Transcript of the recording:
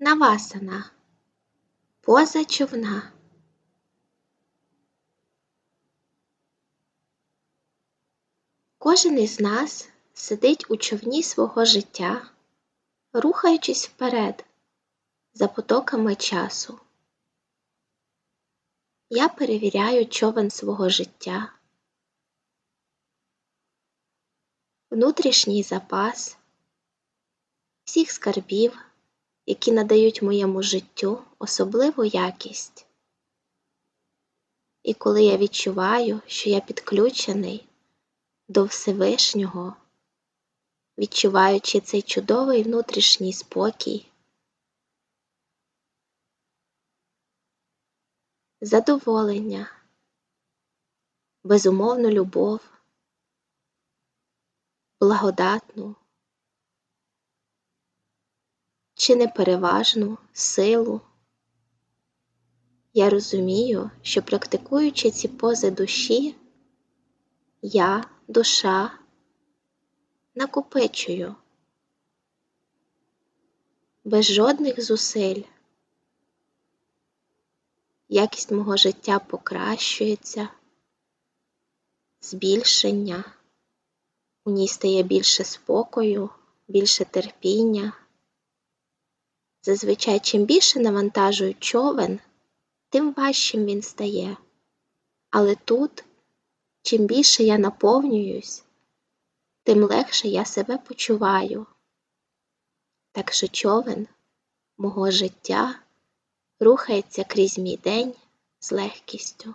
Навасана. Поза човна. Кожен із нас сидить у човні свого життя, рухаючись вперед за потоками часу. Я перевіряю човен свого життя, внутрішній запас всіх скарбів, які надають моєму життю особливу якість. І коли я відчуваю, що я підключений до Всевишнього, відчуваючи цей чудовий внутрішній спокій, задоволення, безумовну любов, благодатну чи непереважну силу. Я розумію, що практикуючи ці пози душі, я, душа, накопичую без жодних зусиль. Якість мого життя покращується, збільшення, у ній стає більше спокою, більше терпіння. Зазвичай, чим більше навантажую човен, тим важчим він стає. Але тут, чим більше я наповнююсь, тим легше я себе почуваю. Так що човен мого життя рухається крізь мій день з легкістю.